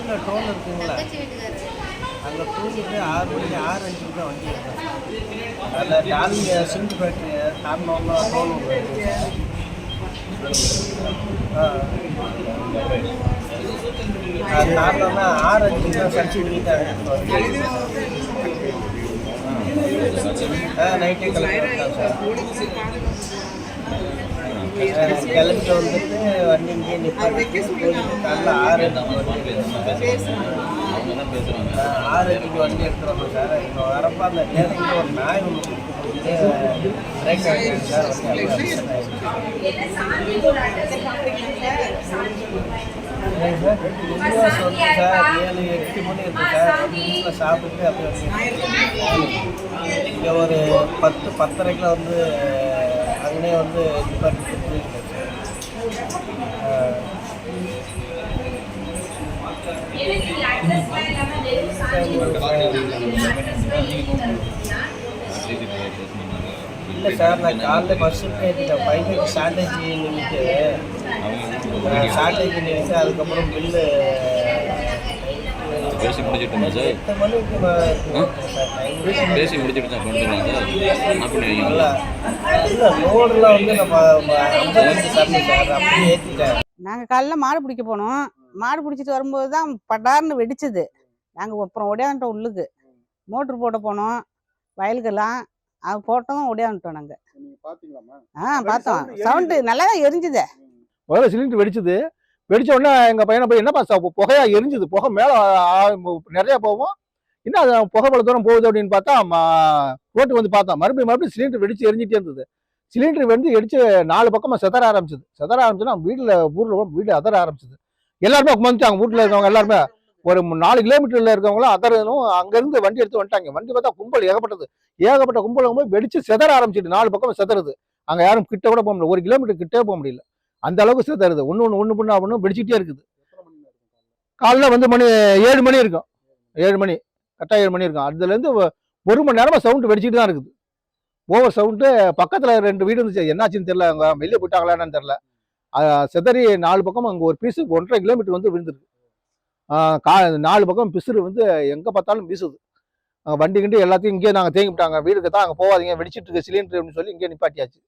காலில் டோல் இருக்குங்களா அங்கே தூங்கிட்டு ஆறு மணி ஆறு அஞ்சுக்கு தான் வண்டி அதில் டால்மிய சிங்க் ஃபேக்ட்ரி காரணம் டோல் ஆ. அது காரணம்னா ஆறு அஞ்சுக்கு தான் சர்ச்சு பண்ணிட்டாங்க நைட்டே கிளம்பி சார் கிளம்பிட்டு வந்துட்டு வண்டி இங்கே நிப்பாட்டிட்டு போயிட்டு காலைல ஆறு ஆ, ஆறு அஞ்சுக்கு வண்டி எடுத்துட்டு சார் இப்போ வரப்போ அந்த நேரத்தில் ஒரு நாய் ஒன்று பிரேக் ஆகிடுச்சு சார் சார் ஏழு எட்டு மணி இருக்கு சார் வீட்டில் சாப்பிட்டு அப்படியே. இங்கே ஒரு பத்து பத்தரைக்குள்ள வந்து அங்கனே வந்து சார். இல்லை சார் நான் காலைல பஸ்ஸு ஏற்றிட்டேன் பைக்குக்கு ஷார்ட்டேஜ் நின்றுட்டு ஷார்ட்டேஜ் நின்றுட்டு அதுக்கப்புறம் பில்லு பேசி முடிச்சிட்டோமா சார்? சார் பேசி முடிச்சுட்டு தான் கொண்டு வரலாம் சார். ஆஃப் பண்ணி வைங்க இல்லை இல்லை லோடெலாம் வந்து நம்ம ஐம்பத்தஞ்சு தரணும் சார் அப்படியே ஏற்றிட்டேன் நாங்கள் காலைல மாடு பிடிக்க போனோம். மாடு பிடிச்சிட்டு வரும்போது தான் படார்னு வெடிச்சது. நாங்கள் அப்புறம் ஒடியாந்துட்டோம் உள்ளுக்கு. மோட்ரு போட போனோம். வயலுக்கெல்லாம் அது போட்டோம் ஒடியாந்துட்டோம் நாங்கள் நீங்க பாத்தீங்களாமா ஆ பார்த்தோம். சவுண்டு நல்லா தான் எரிஞ்சுது முதல்ல சிலிண்டர் வெடிச்சது. வெடிச்ச உடனே எங்க பையனை போய் என்னப்பா சா- புகையா எரிஞ்சுது? புகை மேல நிறைய போகும். என்ன அது புகை பல தூரம் போகுது? அப்படின்னு பார்த்தா ரோட்டு வந்து பார்த்தோம் மறுபடியும் மறுபடியும் சிலிண்டர் வெடிச்சு எரிஞ்சிட்டே இருந்தது. சிலிண்டர் வந்து வெடிச்சு நாலு பக்கமா செதற ஆரம்பிச்சது. செதற ஆரம்பிச்சுன்னா வீட்டுல ஊர்ல வீடு அதற ஆரம்பிச்சது. எல்லாருமே அவங்க வீட்டுல இருக்கவங்க எல்லாருமே ஒரு நாலு கிலோமீட்டர்ல இருக்கவங்களும் அதறனும் அங்கிருந்து வண்டி எடுத்து வந்துட்டாங்க. வண்டி பார்த்தா கும்பல் ஏகப்பட்டது. ஏகப்பட்ட கும்பல் போய் வெடிச்சு செதற ஆரம்பிச்சிட்டு நாலு பக்கம் செதறது. அங்க யாரும் கிட்ட கூட போக முடியல. ஒரு கிலோமீட்டர் கிட்டே போக முடியல. அந்த அளவுக்கு செதறுது ஒன்று ஒன்று ஒன்று பண்ண ஒன்று வெடிச்சிட்டே இருக்குது. காலைல? வந்து மணி ஏழு மணி இருக்கும். ஏழு மணி கரெக்டாக ஏழு மணி இருக்கும். அதுலேருந்து ஒரு மணி நேரமாக சவுண்டு வெடிச்சிட்டு தான் இருக்குது. ஓவர் சவுண்டு பக்கத்தில் ரெண்டு வீடு இருந்துச்சு. என்னாச்சுன்னு தெரியல. அவங்க வெளியே போயிட்டாங்களா என்னன்னு தெரியல. அஹ் செதறி நாலு பக்கம் அங்கே ஒரு பீஸு ஒன்றரை கிலோமீட்டர் வந்து விழுந்துருக்கு. கா நாலு பக்கம் பிசுறு வந்து எங்கே பார்த்தாலும் வீசுது. வண்டி கிண்டி எல்லாத்தையும் இங்கேயே நாங்கள் தேங்கி விட்டாங்க வீடுக்கு தான் அங்கே போகாதீங்க. வெடிச்சிட்டு இருக்கு சிலிண்டர் அப்படின்னு சொல்லி இங்கே நிப்பாட்டியாச்சு.